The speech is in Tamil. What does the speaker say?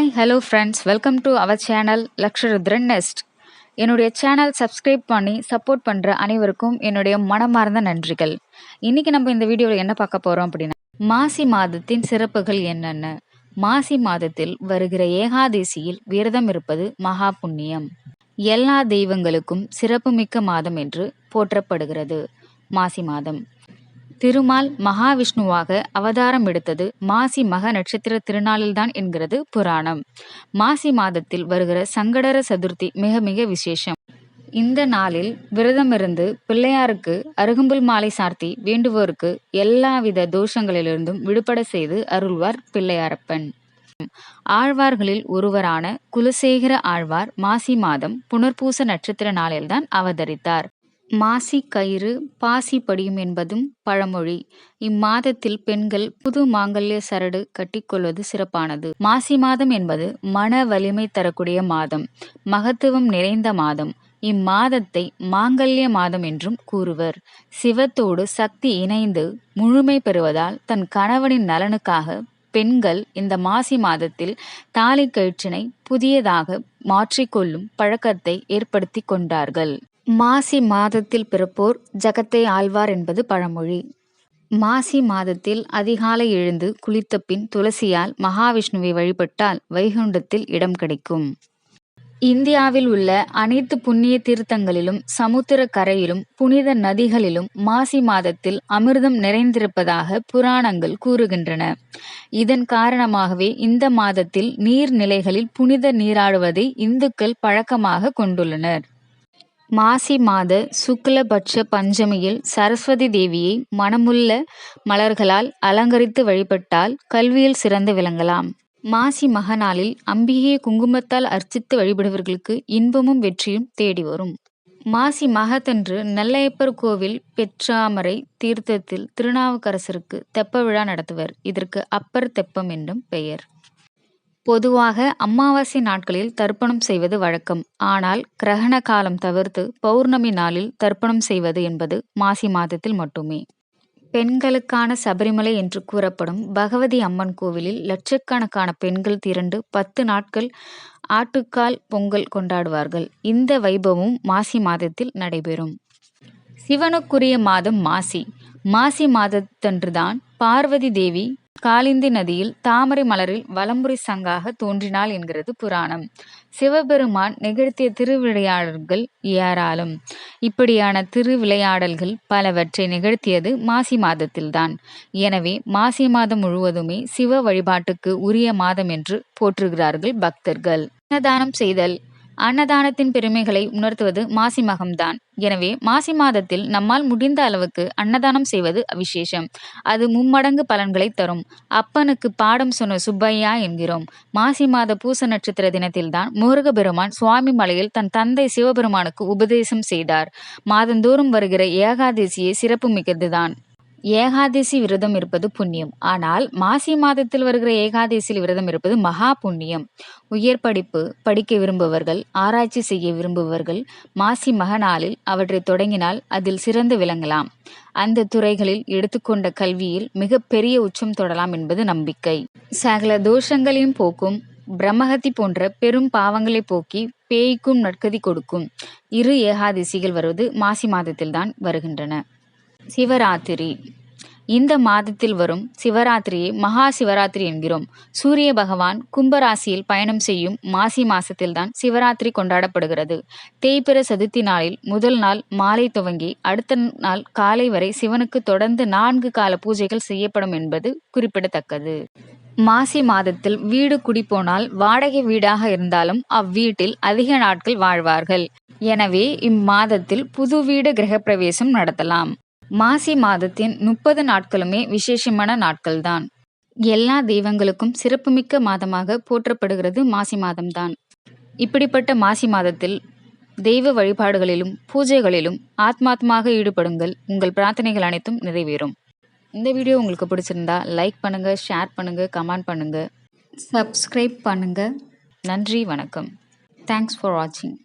Hi hello friends welcome to our channel Lakshrudran next என்னுடைய சேனல் சப்ஸ்கிரைப் பண்ணி சப்போர்ட் பண்ணுற அனைவருக்கும் என்னுடைய மனமார்ந்த நன்றிகள். இன்றைக்கி நம்ம இந்த வீடியோவில் என்ன பார்க்க போகிறோம் அப்படின்னா மாசி மாதத்தின் சிறப்புகள் என்னென்ன? மாசி மாதத்தில் வருகிற ஏகாதேசியில் விரதம் இருப்பது மகா புண்ணியம். எல்லா தெய்வங்களுக்கும் சிறப்புமிக்க மாதம் என்று போற்றப்படுகிறது மாசி மாதம். திருமால் மகாவிஷ்ணுவாக அவதாரம் எடுத்தது மாசி மக நட்சத்திர திருநாளில்தான் என்கிறது புராணம். மாசி மாதத்தில் வருகிற சங்கடர சதுர்த்தி மிக மிக விசேஷம். இந்த நாளில் விரதமிருந்து பிள்ளையாருக்கு அருகம்புல் மாலை சார்த்தி வேண்டுவோருக்கு எல்லாவித தோஷங்களிலிருந்தும் விடுபட செய்து அருள்வார் பிள்ளையாரப்பன். ஆழ்வார்களில் ஒருவரான குலசேகர ஆழ்வார் மாசி மாதம் புனர்பூச நட்சத்திர நாளில்தான் அவதரித்தார். மாசி கயிறு பாசி படியும் என்பதும் பழமொழி. இம்மாதத்தில் பெண்கள் புது மாங்கல்ய சரடு கட்டிக்கொள்வது சிறப்பானது. மாசி மாதம் என்பது மன வலிமை தரக்கூடிய மாதம். மகத்துவம் நிறைந்த மாதம். இம்மாதத்தை மாங்கல்ய மாதம் என்றும் கூறுவர். சிவத்தோடு சக்தி இணைந்து முழுமை பெறுவதால் தன் கணவனின் நலனுக்காக பெண்கள் இந்த மாசி மாதத்தில் தாலி கயிற்றினை புதியதாக மாற்றிக்கொள்ளும் பழக்கத்தை ஏற்படுத்தி கொண்டார்கள். மாசி மாதத்தில் பிறப்போர் ஜகத்தை ஆழ்வார் என்பது பழமொழி. மாசி மாதத்தில் அதிகாலை எழுந்து குளித்த பின் துளசியால் மகாவிஷ்ணுவை வழிபட்டால் வைகுண்டத்தில் இடம் கிடைக்கும். இந்தியாவில் உள்ள அனைத்து புண்ணிய தீர்த்தங்களிலும் சமுத்திர கரையிலும் புனித நதிகளிலும் மாசி மாதத்தில் அமிர்தம் நிறைந்திருப்பதாக புராணங்கள் கூறுகின்றன. இதன் காரணமாகவே இந்த மாதத்தில் நீர்நிலைகளில் புனித நீராடுவதை இந்துக்கள் பழக்கமாக கொண்டுள்ளனர். மாசி மாத சுக்லபட்ச பஞ்சமியில் சரஸ்வதி தேவியை மனமுள்ள மலர்களால் அலங்கரித்து வழிபட்டால் கல்வியில் சிறந்து விளங்கலாம். மாசி மகநாளில் அம்பிகையை குங்குமத்தால் அர்ச்சித்து வழிபடுவர்களுக்கு இன்பமும் வெற்றியும் தேடி வரும். மாசி மகத்தன்று நெல்லையப்பர் கோவில் பெற்றாமரை தீர்த்தத்தில் திருநாவுக்கரசருக்கு தெப்ப விழா நடத்துவர். இதற்கு அப்பர் தெப்பம் என்றும் பெயர். பொதுவாக அமாவாசை நாட்களில் தர்ப்பணம் செய்வது வழக்கம். ஆனால் கிரகண காலம் தவிர்த்து பௌர்ணமி நாளில் தர்ப்பணம் செய்வது என்பது மாசி மாதத்தில் மட்டுமே. பெண்களுக்கான சபரிமலை என்று கூறப்படும் பகவதி அம்மன் கோவிலில் லட்சக்கணக்கான பெண்கள் திரண்டு பத்து நாட்கள் ஆட்டுக்கால் பொங்கல் கொண்டாடுவார்கள். இந்த வைபவம் மாசி மாதத்தில் நடைபெறும். சிவனுக்குரிய மாதம் மாசி. மாசி மாதத்தன்றுதான் பார்வதி தேவி காலிந்தி நதியில் தாமரை மலரில் வலம்புரி சங்காக தோன்றினாள் என்கிறது புராணம். சிவபெருமான் நிகழ்த்திய திருவிளையாடல்கள் ஏராளம். இப்படியான திருவிளையாடல்கள் பலவற்றை நிகழ்த்தியது மாசி மாதத்தில்தான். எனவே மாசி மாதம் முழுவதுமே சிவ வழிபாட்டுக்கு உரிய மாதம் என்று போற்றுகிறார்கள் பக்தர்கள். அன்னதானம் செய்தல் அன்னதானத்தின் பெருமைகளை உணர்த்துவது மாசி மகம்தான். எனவே மாசி மாதத்தில் நம்மால் முடிந்த அளவுக்கு அன்னதானம் செய்வது விசேஷம் அது மும்மடங்கு பலன்களை தரும். அப்பனுக்கு பாடம் சொன்ன சுப்பையா என்கிறோம். மாசி மாத பூச நட்சத்திர தினத்தில்தான் முருகபெருமான் சுவாமி மலையில் தன் தந்தை சிவபெருமானுக்கு உபதேசம் செய்தார். மாதந்தோறும் வருகிற ஏகாதசியே சிறப்பு மிக்கதுதான் ஏகாதசி விரதம் இருப்பது புண்ணியம். ஆனால் மாசி மாதத்தில் வருகிற ஏகாதசியில் விரதம் இருப்பது மகா புண்ணியம். உயர் படிப்பு படிக்க விரும்புபவர்கள் ஆராய்ச்சி செய்ய விரும்புபவர்கள் மாசி மக நாளில் அவற்றை தொடங்கினால் அதில் சிறந்து விளங்கலாம். அந்த துறைகளில் எடுத்துக்கொண்ட கல்வியில் மிக பெரிய உச்சம் தொடலாம் என்பது நம்பிக்கை. சகல தோஷங்களையும் போக்கும் பிரம்மகத்தி போன்ற பெரும் பாவங்களை போக்கி பேய்க்கும் நற்கதி கொடுக்கும். இரு ஏகாதசிகள் வருவது மாசி மாதத்தில்தான் வருகின்றன. சிவராத்திரி. இந்த மாதத்தில் வரும் சிவராத்திரியை மகா சிவராத்திரி என்கிறோம். சூரிய பகவான் கும்பராசியில் பயணம் செய்யும் மாசி மாசத்தில்தான் சிவராத்திரி கொண்டாடப்படுகிறது. தேய்பிற சதுர்த்தி நாளில் முதல் நாள் மாலை துவங்கி அடுத்த நாள் காலை வரை சிவனுக்கு தொடர்ந்து நான்கு கால பூஜைகள் செய்யப்படும் என்பது குறிப்பிடத்தக்கது. மாசி மாதத்தில் வீடு குடிப்போனால் வாடகை வீடாக இருந்தாலும் அவ்வீட்டில் அதிக நாட்கள் வாழ்வார்கள். எனவே இம்மாதத்தில் புது வீடு கிரகப்பிரவேசம் நடத்தலாம். மாசி மாதத்தின் முப்பது நாட்களுமே விசேஷமான நாட்கள்தான். எல்லா தெய்வங்களுக்கும் சிறப்புமிக்க மாதமாக போற்றப்படுகிறது மாசி மாதம்தான். இப்படிப்பட்ட மாசி மாதத்தில் தெய்வ வழிபாடுகளிலும் பூஜைகளிலும் ஆத்மாத்மாக ஈடுபடுங்கள். உங்கள் பிரார்த்தனைகள் அனைத்தும் நிறைவேறும். இந்த வீடியோ உங்களுக்கு பிடிச்சிருந்தா லைக் பண்ணுங்கள் ஷேர் பண்ணுங்கள் கமெண்ட் பண்ணுங்கள் சப்ஸ்கிரைப் பண்ணுங்கள் நன்றி வணக்கம். தேங்க்ஸ் ஃபார் வாட்சிங்